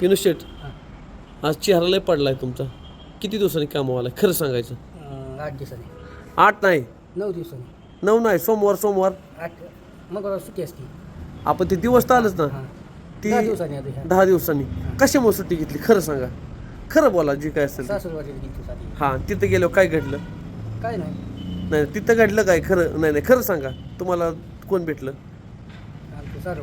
पिनू शेट हां. आज चेहरा लय पडलाय तुमचा. किती दिवसांनी कामावाला आलाय खरं सांगायचं. अं, आठ दिवसांनी. आठ नाही? नऊ दिवसांनी. नऊ नाही सोमवार सोमवार. आठ. मंगळवार सुट्टी असते. आपण ते दिवस तर आलंच ना. हां. ती दहा दिवसांनी आता ह्या. दहा दिवसांनी. कशामुळे सुट्टी घेतली? खरं सांगा. खरं बोला जे काय असेल ते. सासूरवाडीला गेली दिवसांनी हां तिथं गेल्यावर काय घडलं? काय नाही. नाही तिथं घडलं काय? खरं नाही नाही खरं सांगा. तुम्हाला कोण भेटलं? आमचं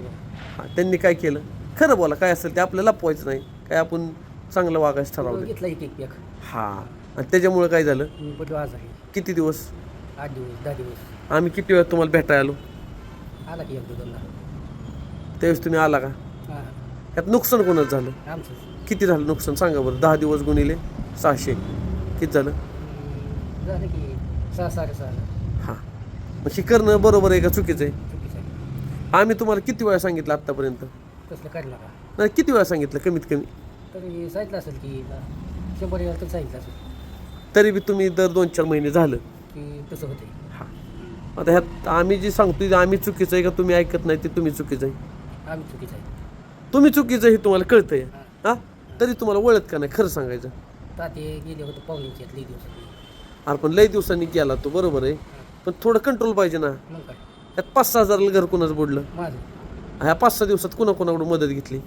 हां त्यांनी काय केलं? खरं बोला काय असेल ते आपल्याला लपवायचं नाही. काय आपण चांगलं वागायचं ठरवलं घेतला एक एक पॅक हां. आणि त्याच्यामुळे काय झालं? मी पडलो आजारी किती दिवस? आठ दिवस दहा दिवस. आम्ही किती वेळा तुम्हाला भेटायला आलो? आला की एक त्यावेळेस तुम्ही आला का? हां. यात नुकसान कोणाचं झालं? आमचं. किती झालं नुकसान? सांगा बरं. दहा दिवस गुणिले सहाशे. किती झालं? झालं की सहा साडेसहा हां. मग हे करणं बरोबर आहे का चुकीचं आहे? चुकीचं आहे. आम्ही तुम्हाला किती वेळा सांगितलं आत्तापर्यंत? तसलं काढलं नका नाही किती वेळा सांगितलं? कमीत कमी. तरी सांगितलं असेल की शंभर वेळा तर सांगितलं असेल. तरी बी तुम्ही दर दोन चार महिने झालं. की तसं होते हां. आता ह्यात आम्ही जे सांगतो ते आम्ही चुकीचं आहे का तुम्ही ऐकत नाही ते तुम्ही चुकीचं आहे? आम्ही चुकीचं आहे. तुम्ही चुकीचं हे तुम्हाला कळतंय. हां. तरी तुम्हाला वळत का नाही? खरं सांगायचं. ताते गेले होते पाहुण्याचे लई अरे पण लई दिवसांनी गेला तो बरोबर आहे. पण थोडं कंट्रोल पाहिजे ना. मग काय? यात पाच सहा हजाराला घर कोणाचं बुडलं? माझं. ह्या पाच सहा दिवसात कुणा कोणाकडून मदत घेतली?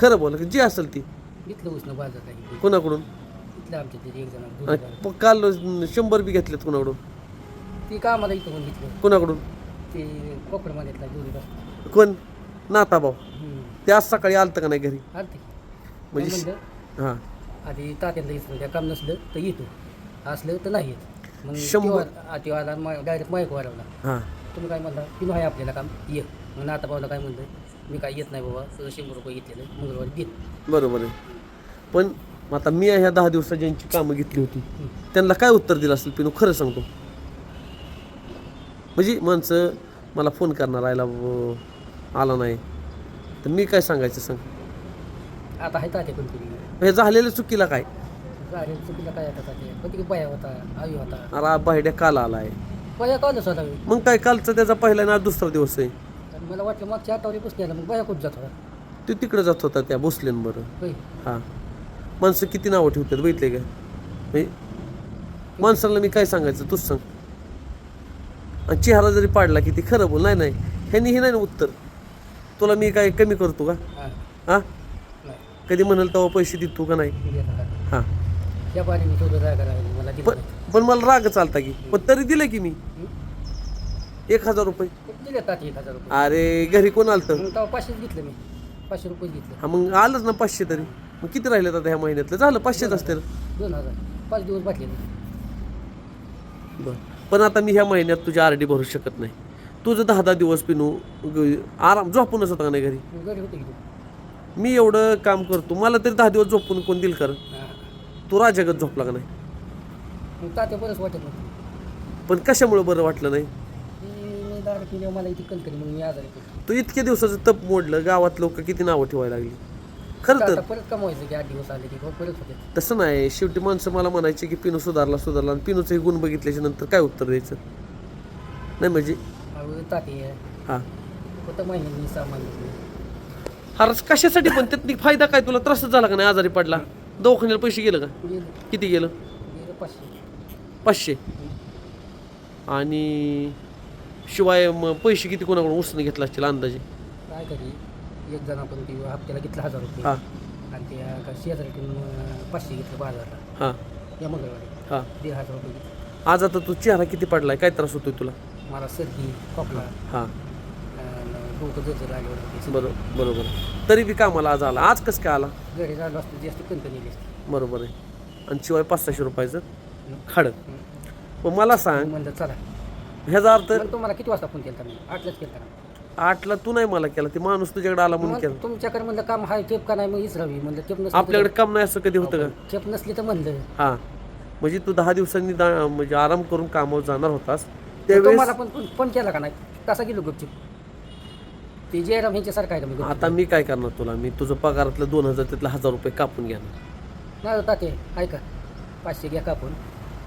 खरं बोला की जी असेल ती. घेतलं उष्ण बाजार काही कोणाकडून? घेतलं आमच्या तिथे एक जण दोन आणि जण. प- काल शंभर बी घेतलेत कुणाकडून? ती कामाला इथं पण घेतलं? कुणाकडून? ते कोकणमध्ये जोडी बस कोण? नाता भाऊ ते आज सकाळी आलतं का नाही घरी? आलते म्हणजे म्हणलं? हां. आधी तात्यांना येत काय काम नसलं तर येतो. असलं तर नाही येत. मग शंभर- आला डायरेक्ट माईक वाढवला. हां. तुम्ही काय म्हणला? की आहे आपल्याला काम ये. मग नाता भाऊला काय म्हणलं मी काय येत नाही बाबा सगळं शंभर रुपये घेतलेलं मंगळवारी देत बरोबर आहे. पण आता मी ह्या दहा दिवसात ज्यांची कामं घेतली होती त्यांना काय उत्तर दिलं असेल पिनू? खरं सांगतो. म्हणजे माणसं मला फोन करणार आयला आला नाही. तर मी काय सांगायचं सांग? आता आहे तात्या कोणतरी हे झालेल्या चुकीला काय? चुकीला काय आता तात्या? कधी बाया होता आई होता. अरे बाहेड्या काल आलाय. बाया कळलं स्वतः मग काय कालचा त्याचा पहिला ना दुसरा दिवस आहे? मला वाटलं मागच्या आठवडे बसले मग बाया कुठं जात होता तो तिकडे जात होता त्या भोसलेंबरं होय. हां. माणसं किती नावं ठेवतात बघितले का? म्हणजे माणसाला मी काय सांगायचं तूच सांग. आणि चेहरा जरी पाडला की ती खरं बोल नाही नाही. ह्यांनी हे नाही ना उत्तर. तुला मी काय कमी करतो का? हां. हां? नाही. कधी म्हणाल तेव्हा पैसे देतो का नाही? मी देत होता. हां. त्या पाण्याने थोडं जाय करायला मला दिलं पण पण मला राग चालता की. पण तरी दिलं की मी. एक हजार रुपये. नाही दिले तात्या एक हजार रुपये? अरे घरी कोण मग तेव्हा पाचशेच घेतलं मी. पाचशे रुपये घेतले. हा मग आलंच ना पाचशे तरी. मग किती राहिले आता ह्या महिन्यातलं? झालं पाचशेच असते दोन हजार. पाच दिवस बाटले बरं. पण आता मी ह्या महिन्यात तुझी आर डी भरू शकत नाही. तुझं दहा दहा दिवस पिनू ग- आराम झोपूनच होता का नाही घरी? मग घरी होते की तू? मी एवढं काम करतो. मला तरी दहा दिवस झोपून कोण दिल कर तू राजागत झोपला का नाही? मग तात्या बरंच वाटत नव्हतं पण कशामुळे बरं वाटलं नाही? दारू केल्यावर मला इथे मग मी आजारी पडतो. तू इतक्या दिवसाचं तप मोडलं गावात लोक किती नावं ठेवायला लागली? खरं तर. आता परत कमवायचं की आठ दिवस आले की परत होते. तसं नाही शेवटी माणसं मला म्हणायचे की पिनू सुधारला सुधारला आणि पिनूचे गुण बघितल्याच्या नंतर काय उत्तर द्यायचं? नाही म्हणजे? ताते हां. होतं महिन्यानी सहा महिन्यानी अरे कशासाठी पण त्यात फायदा काय? तुला त्रासच झाला का नाही? आजारी पडला. दवाखान्याला पैसे गेलं का? गेलं. किती गेलं? गेलं पाचशे. पाचशे. आणि शिवाय मग पैसे किती कोणाकडून उसने घेतला असतील अंदाजे? काय करी एक जण आपण ती हप्त्याला घेतला हजार रुपये. हां. आणि ते का शेजारीकडून अं, पाचशे घेतलं बाजारला. हां. या मंगळवारी. हां. दीड हजार रुपये घेतले. आज आता तू चेहरा किती पडलाय? काय त्रास होतोय तुला? मला सर्दी खोकला. हां. अन् डोकं जर आले होते. बरोबर बरोबर. तरी बी कामाला आज आला. आज कसं काय आला? घरी राहिलो असतं जास्त कणकणी गेली असती. बरोबर आहे. आणि शिवाय पाच सहाशे रुपयाचं खाडं. पण मला सांग म्हणलं चला. ह्याचा अर्थ मग तुम्हाला किती वाजता फोन केला मी? आठलाच केला आठला तू नाही मला केला ते माणूस तुझ्याकडे आला म्हणून केला. तुमच्याकडे म्हणलं काम हाय टेप का नाही? मग इसरावी म्हणलं टेप नसली आपल्याकडे काम नाही असं कधी होतं का? टेप नसली तर म्हणलं. हां. म्हणजे तू दहा दिवसांनी दा- म्हणजे आराम करून कामावर जाणार होतास. त्यावेळेस तुम्हाला पण फोन- केला का नाही? कसा गेलो गुपचूप? ते जयराम ह्यांच्यासारखं आहे का मी गुपचूप? आता मी काय करणार तुला? मी तुझं पगारातलं दोन हजार त्यातलं हजार रुपये कापून घेणार. नाही ताते ऐका. पाचशे घ्या कापून.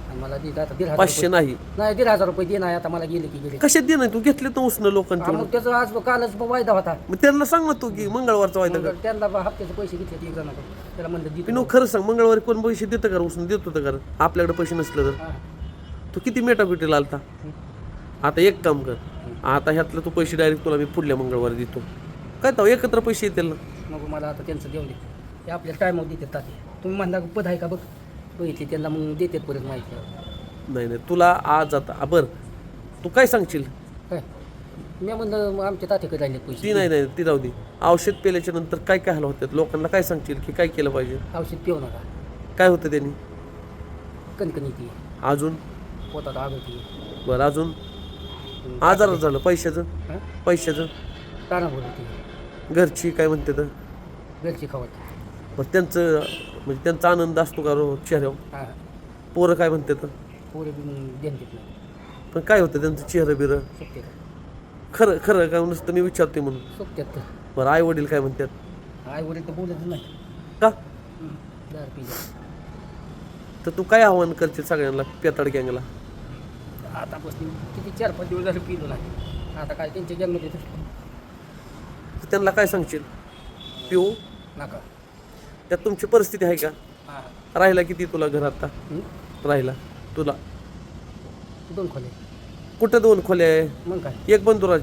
आणि मला दीड आता दीड हजार पाचशे नाही रुपये- नाही. दीड हजार रुपये दे नाही आता मला गेले की गेले. कशात दे नाही तू घेतले तर उसणं हा, मग त्याचं आज कालच वायदा होता. मग त्यांना सांग ना तू की मंगळवारचा वायदा कर. मग त्यांना बा हप्त्याचे पैसे घेतले एक जणाकडे. त्याला म्हणलं पिनू देतो खरं सांग मंगळवारी कोण पैसे देतं का उसणं देतो तर का आपल्याकडे पैसे नसले तर. हा. तू किती मेटापिटीला आलता? आता एक काम कर. आता ह्यातलं तू पैसे डायरेक्ट तुला मी पुढल्या मंगळवारी देतो. काय तर एकत्र पैसे येतील ना? मग मला आता त्यांचं देऊन दे. ते आपल्या टायमावर देतात ताते तुम्ही म्हणला पद आहे का बघ? बघितले त्यांना मग देतात परत माहिती. नाही नाही तुला आज आता बरं. तू काय सांगशील? काय? मी म्हणलं मग आमच्या तात्याकडे राहिले पैसे. ती नाही नाही ती जाऊ दे. औषध पेल्याच्या नंतर काय काय हाल होतात लोकांना काय सांगशील की काय केलं पाहिजे? औषध पिऊ नका. काय होतं त्यांनी? कणकणी ती. अजून? पोटात आग होती. बरं अजून? आजार झालं पैशाचं? पैशाचं? ताणाभर होती घरची काय म्हणते तर? घरची खावत. बरं त्यांचं म्हणजे त्यांचा आनंद असतो का रो चेहऱ्यावर? हां. पोरं काय म्हणते तर पोरे बी मग देण देत नाही. पण काय होतं त्यांचं चेहरं बिरं? खरं खरं काय नुसतं मी विचारते म्हणून? बरं आई वडील काय म्हणतात? आई वडील तर बोलत नाही. का? दार तर तू काय आव्हान करशील सगळ्यांना पेताड गँगला? आतापासून किती चार पाच दिवस झाले पिलो नाही. आता काय त्यांच्या जन्म देत त्यांना काय सांगशील? पिऊ? नका. त्यात तुमची परिस्थिती आहे का? हां. राहिला किती तुला घर आता? राहिला. तुला? दोन खोले. कुठं दोन खोल्या आहे? मग काय? एक बंधुराज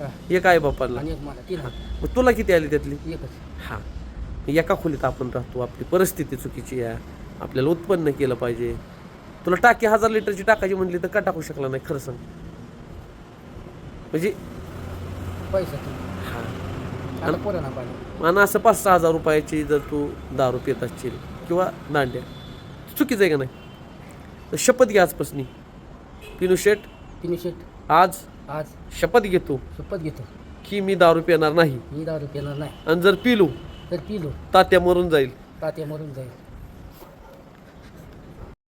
हां. एक आहे बापाला. आणि एक मला तीन हात मग तुला किती आली त्यातली? एकच. हा. एका खोलीत आपण राहतो. आपली परिस्थिती चुकीची आहे. आपल्याला उत्पन्न केलं पाहिजे. तुला टाकी हजार लिटरची टाकायची म्हणली तर का टाकू शकला नाही? खरं सांग. म्हणजे पैसा. हा. पाहिजे आणि असं पाच सहा हजार रुपयाची जर तू दारू पित असशील किंवा दांड्या चुकीचं आहे का नाही? तर शपथ घ्या आजपासून. पिनू शेट तिने शेट आज आज. शपथ घेतो शपथ घेतो. की मी दारू पिणार नाही. मी दारू पिणार नाही. आणि जर पिलो तर पिलो. तात्या मरून जाईल. तात्या मरून जाईल.